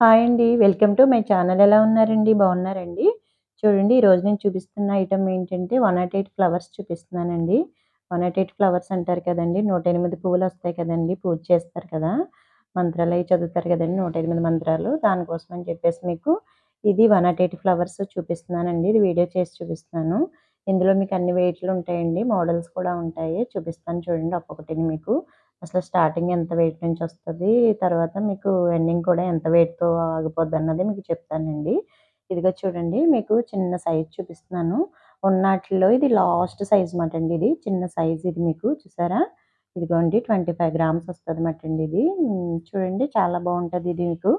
Hi అండి. Welcome to my channel. ఎలా ఉన్నారండి? బాగున్నారండి? చూడండి ఈరోజు నేను చూపిస్తున్న ఐటమ్ ఏంటంటే 108 ఫ్లవర్స్ చూపిస్తున్నానండి. 108 ఫ్లవర్స్ అంటారు కదండి నూట ఎనిమిది పువ్వులు వస్తాయి కదండి పూజ చేస్తారు కదా! మంత్రాలు అవి చదువుతారు కదండి నూట ఎనిమిది మంత్రాలు. దానికోసం అని చెప్పేసి మీకు ఇది 108 ఫ్లవర్స్ చూపిస్తున్నానండి. ఇది వీడియో చేసి చూపిస్తున్నాను. ఇందులో మీకు అన్ని వెయిట్లు ఉంటాయండి. మోడల్స్ కూడా ఉంటాయి. చూపిస్తాను చూడండి ఒక్కొక్కటిని మీకు. అసలు స్టార్టింగ్ ఎంత వెయిట్ నుంచి వస్తుంది తర్వాత మీకు ఎండింగ్ కూడా ఎంత వెయిట్‌తో ఆగిపోద్దన్నది మీకు చెప్తానండి. ఇదిగో చూడండి మీకు చిన్న సైజ్ చూపిస్తున్నాను. ఉన్నట్లో ఇది లాస్ట్ సైజ్ మాట అండి ఇది. చిన్న సైజ్ ఇది మీకు చూసారా? ఇదిగోండి 25 గ్రామ్స్ వస్తదన్నమాట అండి ఇది. చూడండి చాలా బాగుంటుంది ఇది మీకు.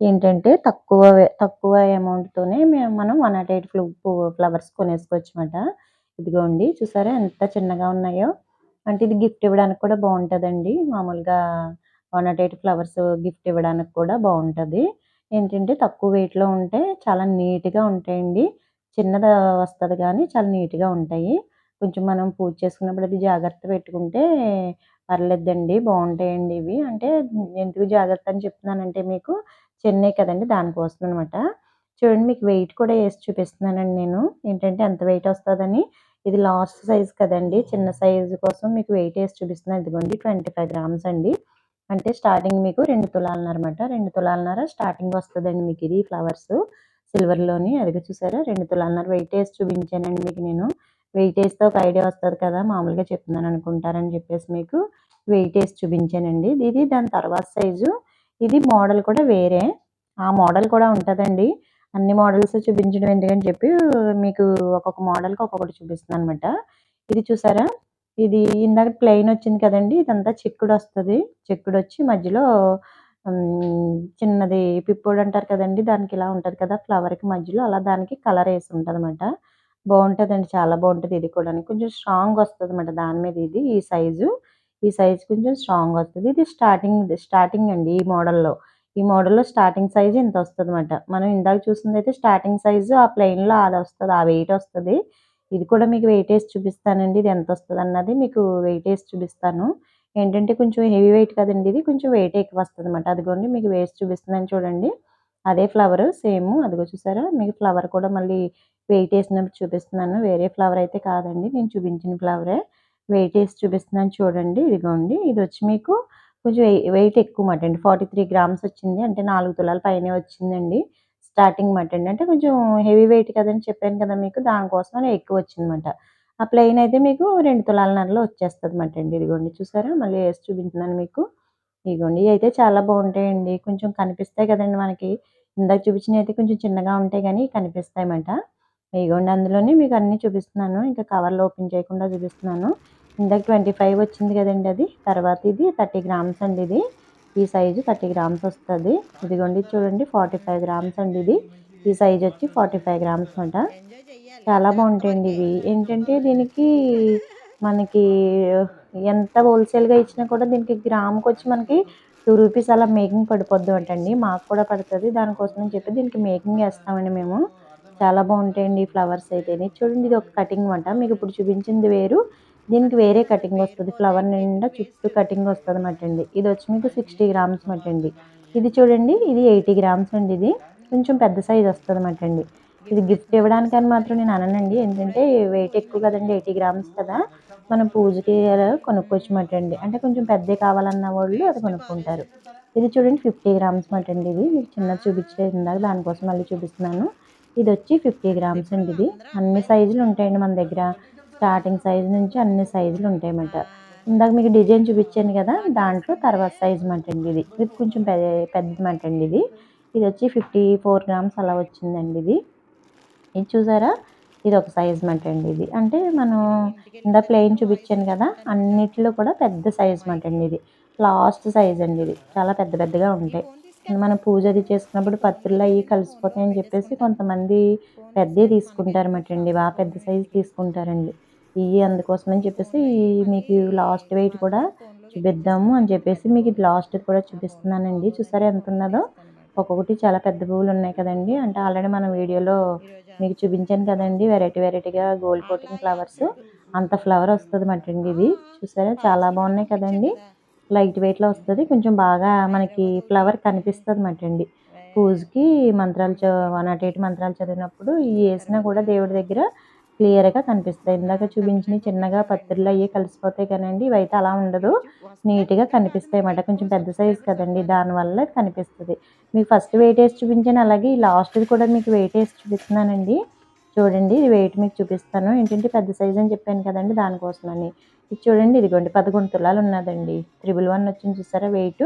ఏంటంటే తక్కువ తక్కువ అమౌంట్‌తోనే మేము మనం 108 ఫ్లూ ఎయిట్ ఫ్లవర్స్ కొనేసుకోవచ్చమాట. ఇదిగోండి చూసారా ఎంత చిన్నగా ఉన్నాయో. అంటే ఇది గిఫ్ట్ ఇవ్వడానికి కూడా బాగుంటుందండి మామూలుగా 108 ఫ్లవర్స్ గిఫ్ట్ ఇవ్వడానికి కూడా బాగుంటుంది ఏంటంటే తక్కువ వెయిట్‌లో ఉంటే చాలా నీట్‌గా ఉంటాయండి. చిన్నది వస్తుంది కానీ చాలా నీట్‌గా ఉంటాయి. కొంచెం మనం పూజ చేసుకున్నప్పుడు అది జాగ్రత్త పెట్టుకుంటే పర్లేదండి. బాగుంటాయండి ఇవి. అంటే ఎందుకు జాగ్రత్త అని చెప్తున్నానంటే మీకు చెన్నై కదండి దానికోసం అనమాట. చూడండి మీకు వెయిట్ కూడా వేసి చూపిస్తున్నానండి నేను. ఏంటంటే ఎంత వెయిట్ వస్తుందని ఇది లాస్ట్ సైజ్ కదండి చిన్న సైజు కోసం మీకు వెయిట్ వేసి చూపిస్తున్నాను. ఇదిగోండి 25 గ్రామ్స్ అండి. అంటే స్టార్టింగ్ మీకు 2 తులాలన్నరమాట. 2 తులాలన్నర స్టార్టింగ్ వస్తుందండి మీకు ఇది ఫ్లవర్స్. సిల్వర్‌లోని అదిగో చూసారా? రెండు తులాలన్నర వెయిట్ వేసి చూపించానండి మీకు నేను. వెయిట్ ఏస్తే ఒక ఐడియా వస్తుంది కదా! మామూలుగా చెప్తున్నాను అనుకుంటారని చెప్పేసి మీకు వెయిట్ వేసి చూపించానండి. ఇది దాని తర్వాత సైజు. ఇది మోడల్ కూడా వేరే. ఆ మోడల్ కూడా ఉంటుందండి అన్ని మోడల్స్ చూపించడం ఎందుకని చెప్పి మీకు ఒక్కొక్క మోడల్‌కి ఒక్కొక్కటి చూపిస్తున్నానన్నమాట. ఇది చూసారా? ఇది ఇందాక ప్లెయిన్ వచ్చింది కదండి ఇదంతా చిక్కుడు చెక్కుడొచ్చి మధ్యలో చిన్నది పిప్పోడు అంటారు కదండి దానికి ఇలా ఉంటుంది కదా! ఫ్లవర్‌కి మధ్యలో అలా దానికి కలర్ వేసి ఉంటుంది అనమాట బాగుంటుందండి చాలా బాగుంటుంది ఇది కూడా కొంచెం స్ట్రాంగ్ వస్తుంది అనమాట దాని మీద ఇది. ఈ సైజు. ఈ సైజ్ కొంచెం స్ట్రాంగ్ వస్తుంది ఇది స్టార్టింగ్ స్టార్టింగ్ అండి ఈ మోడల్‌లో. ఈ మోడల్‌లో స్టార్టింగ్ సైజ్ ఇంత అనమాట మనం ఇందాక చూసిందైతే స్టార్టింగ్ సైజు ఆ ప్లెయిన్‌లో వస్తుంది ఆ వెయిట్ వస్తుంది ఇది కూడా మీకు వెయిట్ ఏసి చూపిస్తానండి. ఇది ఎంత వస్తుంది అన్నది మీకు వెయిట్ ఏసి చూపిస్తాను. ఏంటంటే కొంచెం హెవీ వెయిట్ కదండి ఇది. కొంచెం వెయిట్ ఎక్కువ వస్తుంది అనమాట అదిగోండి మీకు వేసి చూపిస్తున్నాను చూడండి. అదే ఫ్లవర్ సేమ్ అదిగో చూసారా? మీకు ఫ్లవర్ కూడా మళ్ళీ వెయిట్ వేసినప్పుడు చూపిస్తున్నాను. వేరే ఫ్లవర్ అయితే కాదండి. నేను చూపించిన ఫ్లవరే. వెయిట్ వేసి చూపిస్తున్నాను చూడండి. ఇదిగోండి. ఇది వచ్చి మీకు కొంచెం వెయిట్ ఎక్కువ మాట అండి. 43 గ్రామ్స్ వచ్చింది. అంటే నాలుగు తులాల పైనే వచ్చిందండి. స్టార్టింగ్ మటన్ అంటే కొంచెం హెవీ వెయిట్ కదని చెప్పాను కదా మీకు. దానికోసం ఎక్కువ వచ్చిందన్నమాట. ఆ ప్లెయిన్ అయితే మీకు 2 తులాలన్నరలో వచ్చేస్తుంది అండి. ఇదిగోండి చూసారా? మళ్ళీ వేసి చూపించినాను మీకు. ఇదిగోండి అయితే చాలా బాగుంటాయండి కొంచెం కనిపిస్తాయి కదండి మనకి. ఇందాక చూపించినవి అయితే కొంచెం చిన్నగా ఉంటాయి గానీ కనిపిస్తాయన్నమాట. ఇదిగోండి అందులోనే మీకు అన్నీ చూపిస్తున్నాను. ఇంకా కవర్లు ఓపెన్ చేయకుండా చూపిస్తున్నాను. ఇందాక 25 వచ్చింది కదండి అది. తర్వాత ఇది 30 గ్రామ్స్ అండి ఇది. ఈ సైజు 30 గ్రామ్స్ వస్తుంది ఇదిగోండి చూడండి 45 గ్రామ్స్ అండి ఇది. ఈ సైజ్ వచ్చి 45 గ్రామ్స్ అంట చాలా బాగుంటాయండి ఇవి. ఏంటంటే దీనికి మనకి ఎంత హోల్‌సేల్‌గా ఇచ్చినా కూడా దీనికి గ్రామ్కి వచ్చి మనకి టూ రూపీస్ అలా మేకింగ్ పడిపోద్దటండి. మాకు కూడా పడుతుంది దానికోసం అని చెప్పి దీనికి మేకింగ్ వేస్తామండి మేము. చాలా బాగుంటాయండి ఫ్లవర్స్ అయితే చూడండి ఇది ఒక కటింగ్ అంట మీకు ఇప్పుడు చూపించింది వేరు. దీనికి వేరే కటింగ్ వస్తుంది ఫ్లవర్ నిండా చుట్టూ కటింగ్ వస్తుంది మటండి ఇది వచ్చి మీకు 60 గ్రామ్స్ మాట అండి. ఇది చూడండి ఇది 80 గ్రామ్స్ అండి ఇది. కొంచెం పెద్ద సైజ్ వస్తుంది అండి. ఇది గిఫ్ట్ ఇవ్వడానికని మాత్రం నేను అననండి. ఏంటంటే వెయిట్ ఎక్కువ కదండి ఎయిటీ గ్రామ్స్ కదా! మనం పూజకి కొనుక్కోవచ్చు మటండి అండి. అంటే కొంచెం పెద్దయి కావాలన్న వాళ్ళు అది కొనుక్కుంటారు. ఇది చూడండి 50 గ్రామ్స్ మాట అండి ఇది. మీకు చిన్నది చూపించలేదు ఇందాక దానికోసం మళ్ళీ చూపిస్తున్నాను. ఇది వచ్చి ఫిఫ్టీ గ్రామ్స్ అండి ఇది. అన్ని సైజులు ఉంటాయండి మన దగ్గర. స్టార్టింగ్ సైజు నుంచి అన్ని సైజులు ఉంటాయన్నమాట. ఇందాక మీకు డిజైన్ చూపించాను కదా! దాంట్లో తర్వాత సైజ్ మాట అండి ఇది. ఇది కొంచెం పెద్ద పెద్దది మాట అండి ఇది. వచ్చి ఫిఫ్టీ ఫోర్ గ్రామ్స్ అలా వచ్చిందండి ఇది. ఇది చూసారా? ఇదొక సైజ్ మాట అండి ఇది. అంటే మనం ఇందాక ప్లెయిన్ చూపించాను కదా! అన్నిట్లో కూడా పెద్ద సైజ్ మాట అండి ఇది. లాస్ట్ సైజ్ అండి ఇది. చాలా పెద్ద పెద్దగా ఉంటాయి. మనం పూజ అది చేసుకున్నప్పుడు పత్రులు అవి కలిసిపోతాయని చెప్పేసి కొంతమంది పెద్దయి తీసుకుంటారన్నమాట అండి. బాగా పెద్ద సైజు తీసుకుంటారండి. ఇవి అందుకోసమని చెప్పేసి మీకు లాస్ట్ వెయిట్ కూడా చూపిద్దాము అని చెప్పేసి మీకు ఇది లాస్ట్ కూడా చూపిస్తున్నానండి. చూసారా ఎంత ఉన్నదో ఒక్కొక్కటి చాలా పెద్ద పువ్వులు ఉన్నాయి కదండి అంటే ఆల్రెడీ మనం వీడియోలో మీకు చూపించాను కదండి వెరైటీ వెరైటీగా గోల్డ్ కోటింగ్ ఫ్లవర్స్. అంత ఫ్లవర్ వస్తుంది అండి ఇది. చూసారా? చాలా బాగున్నాయి కదండి లైట్ వెయిట్‌లో వస్తుంది. కొంచెం బాగా మనకి ఫ్లవర్ కనిపిస్తదన్నమాట అండి. పూజకి మంత్రాలు వన్ నాట్ ఎయిట్ మంత్రాలు చదివినప్పుడు ఇవి వేసినా కూడా దేవుడి దగ్గర క్లియర్గా కనిపిస్తాయి ఇందాక చూపించిన చిన్నగా పత్రులు అయ్యి కలిసిపోతాయి కానండి ఇవైతే అలా ఉండదు. నీట్గా కనిపిస్తాయి అన్నమాట కొంచెం పెద్ద సైజు కదండి. దానివల్ల కనిపిస్తుంది. మీకు ఫస్ట్ వెయిట్ వేసి చూపించాను. అలాగే లాస్ట్ది కూడా మీకు వెయిట్ వేసి చూపిస్తున్నానండి. చూడండి. ఇది వెయిట్ మీకు చూపిస్తాను. ఏంటంటే పెద్ద సైజ్ అని చెప్పాను కదండి దానికోసమని. ఇది చూడండి ఇదిగోండి పదకొండు తులాలు ఉన్నదండి. త్రిబుల్ వన్ వచ్చింది చూసారా? వెయిట్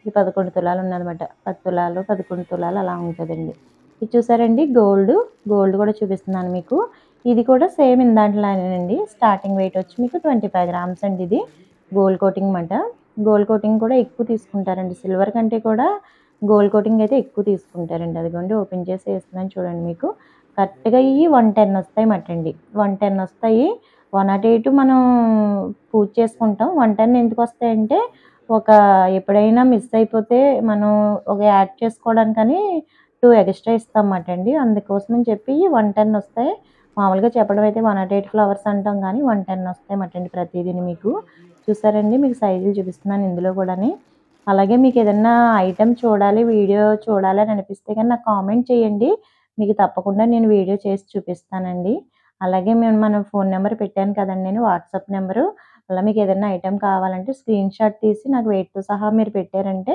ఇది పదకొండు తులాలు ఉన్నదన్నమాట. పది తులాలు పదకొండు తులాలు అలా ఉంటుందండి. ఇది చూసారండి గోల్డ్ గోల్డ్ కూడా చూపిస్తున్నాను మీకు. ఇది కూడా సేమ్ ఇందాంట్లోనేనండి స్టార్టింగ్ వెయిట్ వచ్చి మీకు ట్వంటీ ఫైవ్ గ్రామ్స్ అండి ఇది. గోల్డ్ కోటింగ్ అన్నమాట. గోల్డ్ కోటింగ్ కూడా ఎక్కువ తీసుకుంటారండి. సిల్వర్ కంటే కూడా గోల్డ్ కోటింగ్ అయితే ఎక్కువ తీసుకుంటారండి. అదిగోండి ఓపెన్ చేసి వేస్తున్నాను చూడండి మీకు. కరెక్ట్గా ఇవి వన్ టెన్ వస్తాయి మటండి. వన్ టెన్ వస్తాయి. వన్ నాట్ ఎయిట్ మనం పూజ చేసుకుంటాం. వన్ టెన్ ఎందుకు వస్తాయంటే ఒక ఎప్పుడైనా మిస్ అయిపోతే మనం ఒక యాడ్ చేసుకోవడానికని టూ ఎక్స్ట్రా ఇస్తామన్నమాట అండి. అందుకోసమని చెప్పి వన్ టెన్ వస్తాయి. మామూలుగా చెప్పడం అయితే వన్ నాట్ ఎయిట్ ఫ్లవర్స్ అంటాం కానీ వన్ టెన్ వస్తాయి మటండి అండి ప్రతిదీని మీకు. చూసారండి మీకు సైజులు చూపిస్తున్నాను ఇందులో కూడాని. అలాగే మీకు ఏదన్నా ఐటెం చూడాలి వీడియో చూడాలి అని అనిపిస్తే కానీ నాకు కామెంట్ చేయండి. మీకు తప్పకుండా నేను వీడియో చేసి చూపిస్తానండి. అలాగే మేము మన ఫోన్ నెంబర్ పెట్టాను కదండి నేను వాట్సాప్ నెంబరు. అలా మీకు ఏదైనా ఐటెం కావాలంటే స్క్రీన్ షాట్ తీసి నాకు వెయిట్తో సహా మీరు పెట్టారంటే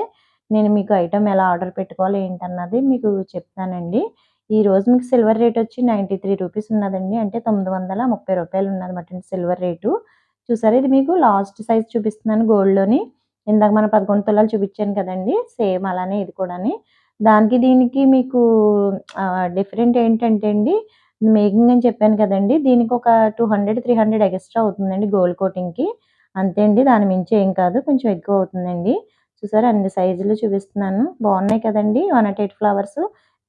నేను మీకు ఐటెం ఎలా ఆర్డర్ పెట్టుకోవాలి ఏంటన్నది మీకు చెప్తానండి. ఈరోజు మీకు సిల్వర్ రేట్ వచ్చి నైంటీ త్రీ రూపీస్ ఉన్నదండి. అంటే తొమ్మిది వందల ముప్పై రూపాయలు ఉన్నదన్నమాట సిల్వర్ రేటు. చూసారా ఇది మీకు లాస్ట్ సైజ్ చూపిస్తున్నాను గోల్డ్లోని. ఇందాక మనం పదకొండు తులాలు చూపించాను కదండి సేమ్ అలానే ఇది కూడాని. దానికి దీనికి మీకు డిఫరెంట్ ఏంటంటే అండి మేకింగ్ అని చెప్పాను కదండి. దీనికి ఒక two hundred three hundred extra అవుతుందండి గోల్డ్ కోటింగ్కి. అంతే అండి. దాని మించి ఏం కాదు. కొంచెం ఎక్కువ అవుతుందండి. చూసారా అన్ని సైజులు చూపిస్తున్నాను. బాగున్నాయి కదండి. వన్ నాట్ ఎయిట్ ఫ్లవర్స్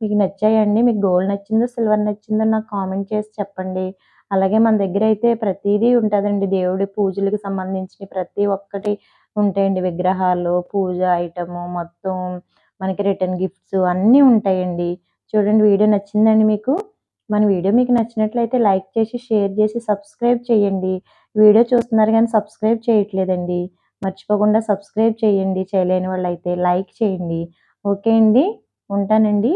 మీకు నచ్చాయండి. మీకు గోల్డ్ నచ్చిందో సిల్వర్ నచ్చిందో నాకు కామెంట్ చేసి చెప్పండి. అలాగే మన దగ్గర అయితే ప్రతిదీ ఉంటుందండి. దేవుడి పూజలకు సంబంధించిన ప్రతి ఒక్కటి ఉంటాయండి. విగ్రహాలు పూజ ఐటము మొత్తం మనకి రిటర్న్ గిఫ్ట్స్ అన్నీ ఉంటాయండి. చూడండి వీడియో నచ్చిందండి మీకు? మన వీడియో మీకు నచ్చినట్లయితే లైక్ చేసి షేర్ చేసి సబ్స్క్రైబ్ చేయండి. వీడియో చూస్తున్నారు కానీ సబ్స్క్రైబ్ చేయట్లేదండి. మర్చిపోకుండా సబ్స్క్రైబ్ చేయండి. చేయలేని వాళ్ళు అయితే లైక్ చేయండి. ఓకే అండి. ఉంటానండి.